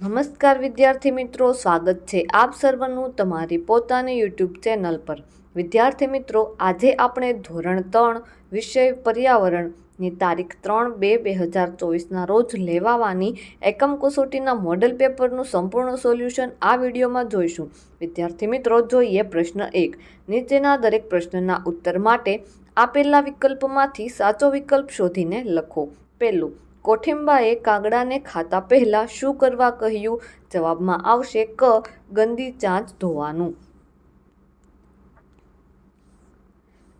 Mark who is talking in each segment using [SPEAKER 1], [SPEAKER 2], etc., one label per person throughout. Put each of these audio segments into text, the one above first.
[SPEAKER 1] નમસ્કાર વિદ્યાર્થી મિત્રો, સ્વાગત છે આપ સર્વનું તમારી પોતાની યુટ્યુબ ચેનલ પર. વિદ્યાર્થી મિત્રો, આજે આપણે ધોરણ ત્રણ વિષય પર્યાવરણની તારીખ ત્રણ બે બે હજાર ચોવીસના રોજ લેવાવાની એકમ કસોટીના મોડલ પેપરનું સંપૂર્ણ સોલ્યુશન આ વિડીયોમાં જોઈશું. વિદ્યાર્થી મિત્રો, જોઈએ પ્રશ્ન એક. નીચેના દરેક પ્રશ્નના ઉત્તર માટે આપેલા વિકલ્પમાંથી સાચો વિકલ્પ શોધીને લખો. પહેલું કોઠિંબાએ કાગડાને ખાતા પહેલાં શું કરવા કહ્યું? જવાબમાં આવશે ક, ગંદી ચાંચ ધોવાનું.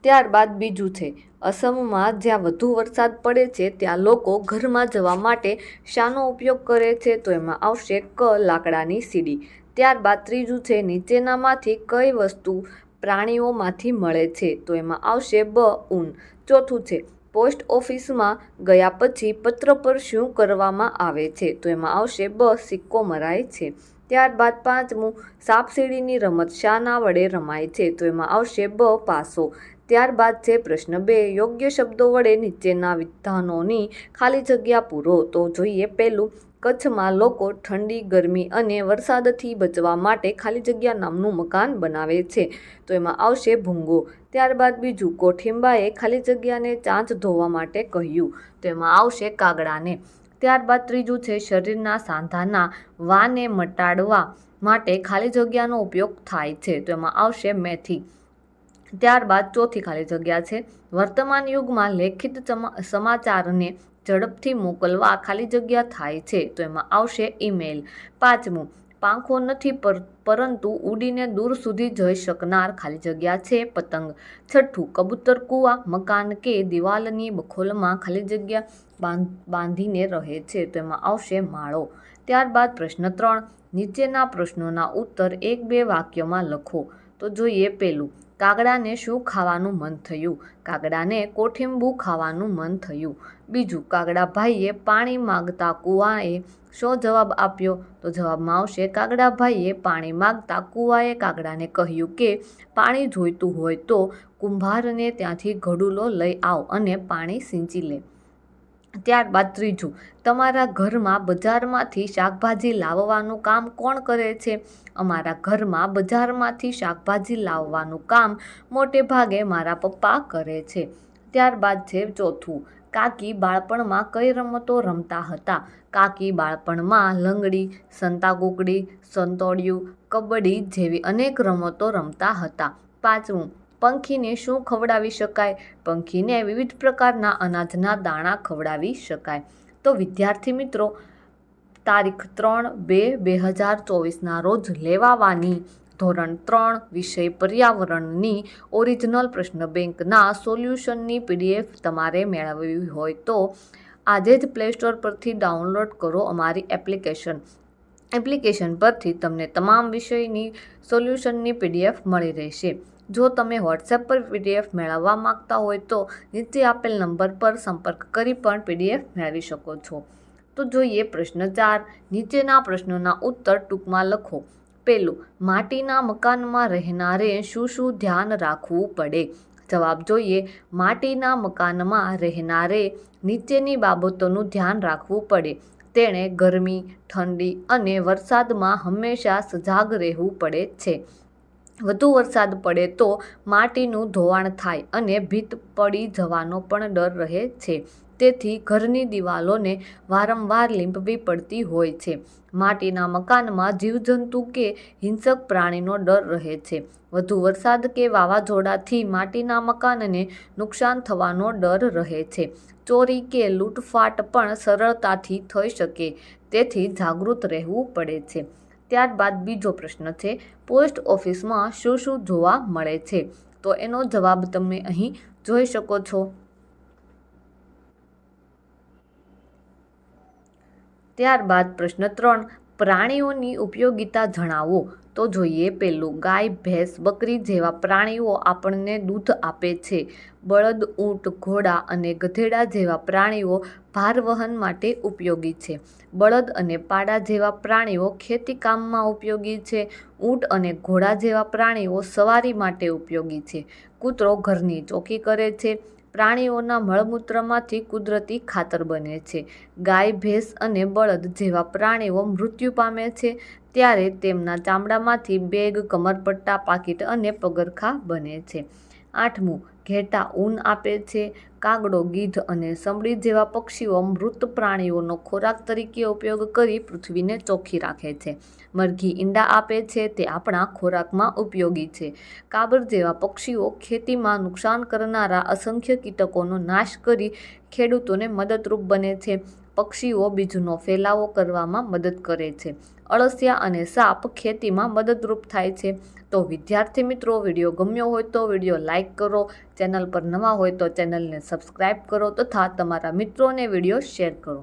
[SPEAKER 1] ત્યારબાદ બીજું છે, અસમમાં જ્યાં વધુ વરસાદ પડે છે, ત્યાં લોકો ઘરમાં જવા માટે શાનો ઉપયોગ કરે છે, તો એમાં આવશે ક, લાકડાની સીડી. ત્યારબાદ ત્રીજું છે, નીચેનામાંથી કઈ વસ્તુ પ્રાણીઓમાંથી મળે છે, તો એમાં આવશે બ, ઊન. ચોથું છે પોસ્ટ ઓફિસમાં ગયા પછી પત્ર પર શું કરવામાં આવે છે તો એમાં આવશે, બ સિક્કો મરાય છે. ત્યારબાદ પાંચમું સાપસીડીની રમત શાના વડે રમાય છે. તો એમાં આવશે, બ પાસો. ત્યારબાદ છે પ્રશ્ન બે, યોગ્ય શબ્દો વડે નીચેના વિધાનોની ખાલી જગ્યા પૂરો. તો જોઈએ પહેલું કચ્છમાં લોકો ઠંડી, ગરમી અને વરસાદથી બચવા માટે ખાલી જગ્યા નામનું મકાન બનાવે છે. તો એમાં આવશે ભૂંગો ત્યારબાદ બીજું કોઠિંબાએ ખાલી જગ્યાને ચાંચ ધોવા માટે કહ્યું. તો એમાં આવશે કાગડાને. ત્યારબાદ ત્રીજું છે શરીરના સાંધાના વાને મટાડવા માટે ખાલી જગ્યાનો ઉપયોગ થાય છે. તો એમાં આવશે મેથી. ત્યારબાદ ચોથી ખાલી જગ્યા છે. વર્તમાન યુગમાં લેખિત સમાચારને ઝડપથી મોકલવા ખાલી જગ્યા થાય છે, તો એમાં આવશે ઈમેલ. પાંચમું, પાંખો નથી પર, પરંતુ ઉડીને દૂર સુધી જઈ શકનાર ખાલી જગ્યા છે, પતંગ. છઠ્ઠું, કબૂતર, કૂવા, મકાન કે દિવાલની બખોલમાં ખાલી જગ્યા બાંધીને રહે છે, તો એમાં આવશે માળો. ત્યારબાદ પ્રશ્ન ત્રણ, નીચેના પ્રશ્નોના ઉત્તર એક બે વાક્યમાં લખો. તો જોઈએ પેલું. કાગડાને શું ખાવાનું મન થયું? કાગડાને કોઠીંબુ ખાવાનું મન થયું. બીજું કાગડાભાઈએ પાણી માગતા કૂવાએ શો જવાબ આપ્યો? તો જવાબમાં આવશે કાગડાભાઈએ પાણી માગતા કૂવાએ કાગડાને કહ્યું કે, પાણી જોઈતું હોય તો કુંભારને ત્યાંથી ઘડુલો લઈ આવ અને પાણી સિંચી લે. ત્યારબાદ ત્રીજું, તમારા ઘરમાં બજારમાંથી શાકભાજી લાવવાનું કામ કોણ કરે છે? અમારા ઘરમાં બજારમાંથી શાકભાજી લાવવાનું કામ મોટે ભાગે મારા પપ્પા કરે છે. ત્યારબાદ છે ચોથું, કાકી બાળપણમાં કઈ રમતો રમતા હતા? કાકી બાળપણમાં લંગડી સંતાકુકડી સંતોડિયું, કબડ્ડી જેવી અનેક રમતો રમતા હતા. પાંચમું પંખીને શું ખવડાવી શકાય? પંખીને વિવિધ પ્રકારના અનાજના દાણા ખવડાવી શકાય. તો વિદ્યાર્થી મિત્રો, તારીખ ત્રણ બે બે હજાર ચોવીસના રોજ લેવાવાની ધોરણ ત્રણ વિષય પર્યાવરણની ઓરિજિનલ પ્રશ્ન બેંકના સોલ્યુશનની પીડીએફ તમારે મેળવવી હોય તો આજે જ પ્લે સ્ટોર પરથી ડાઉનલોડ કરો અમારી એપ્લિકેશન. એપ્લિકેશન પરથી તમને તમામ વિષયની સોલ્યુશનની પીડીએફ મળી રહેશે. જો તમે વોટ્સએપ પર પીડીએફ મેળવવા માંગતા હોય તો નીચે આપેલ નંબર પર સંપર્ક કરી પણ પીડીએફ મેળવી શકો છો. તો જોઈએ પ્રશ્ન ચાર. નીચેના પ્રશ્નોના ઉત્તર ટૂંકમાં લખો. પેલું માટીના મકાનમાં રહેનારે શું શું ધ્યાન રાખવું પડે? જવાબ જોઈએ, માટીના મકાનમાં રહેનારે નીચેની બાબતોનું ધ્યાન રાખવું પડે. તેણે ગરમી, ઠંડી અને વરસાદમાં હંમેશા સજાગ રહેવું પડે છે. વધુ વરસાદ પડે તો માટીનું ધોવાણ થાય અને ભીત પડી જવાનો પણ ડર રહે છે. તેથી ઘરની દિવાલોને વારંવાર લીંપવી પડતી હોય છે. માટીના મકાનમાં જીવજંતુ કે હિંસક પ્રાણીનો ડર રહે છે. વધુ વરસાદ કે વાવાઝોડાથી માટીના મકાનને નુકસાન થવાનો ડર રહે છે. ચોરી કે લૂંટફાટ પણ સરળતાથી થઈ શકે, તેથી જાગૃત રહેવું પડે છે. ત્યારબાદ બીજો પ્રશ્ન છે, પોસ્ટ ઓફિસમાં શું શું જોવા મળે છે? તો એનો જવાબ તમે અહીં જોઈ શકો છો. ત્યારબાદ પ્રશ્ન ત્રણ પ્રાણીઓની ઉપયોગિતા જણાવો. તો જોઈએ પેલું, ગાય, ભેંસ, બકરી જેવા પ્રાણીઓ આપણને દૂધ આપે છે. બળદ, ઊંટ, ઘોડા અને ગધેડા જેવા પ્રાણીઓ ભાર વહન માટે ઉપયોગી છે. બળદ અને પાડા જેવા પ્રાણીઓ ખેતી કામમાં ઉપયોગી છે. ઊંટ અને ઘોડા જેવા પ્રાણીઓ સવારી માટે ઉપયોગી છે. કૂતરો ઘરની ચોકી કરે છે. પ્રાણીઓના મળમૂત્રમાંથી કુદરતી ખાતર બને છે. ગાય, ભેંસ અને બળદ જેવા પ્રાણીઓ મૃત્યુ પામે છે ત્યારે તેમના ચામડામાંથી બેગ, કમરપટ્ટા, પાકીટ અને પગરખાં બને છે. આઠમું ઘેટાં ઊન આપે છે, કાગડો, ગીધ અને સમડી જેવા પક્ષીઓ મૃત પ્રાણીઓનો ખોરાક તરીકે ઉપયોગ કરી પૃથ્વીને ચોખ્ખી રાખે છે. મરઘી ઈંડા આપે છે, તે આપણા ખોરાકમાં ઉપયોગી છે. કાબર જેવા પક્ષીઓ ખેતીમાં નુકસાન કરનારા અસંખ્ય કીટકોનો નાશ કરી ખેડૂતોને મદદરૂપ બને છે. પક્ષીઓ બીજનો ફેલાવો કરવામાં મદદ કરે છે. અળસિયા અને સાપ ખેતીમાં મદદરૂપ થાય છે. તો વિદ્યાર્થી મિત્રો, વીડિયો ગમ્યો હોય તો વીડિયો લાઇક કરો, ચેનલ પર નવા હોય તો ચેનલને સબસ્ક્રાઈબ કરો તથા તમારા મિત્રોને વીડિયો શેર કરો.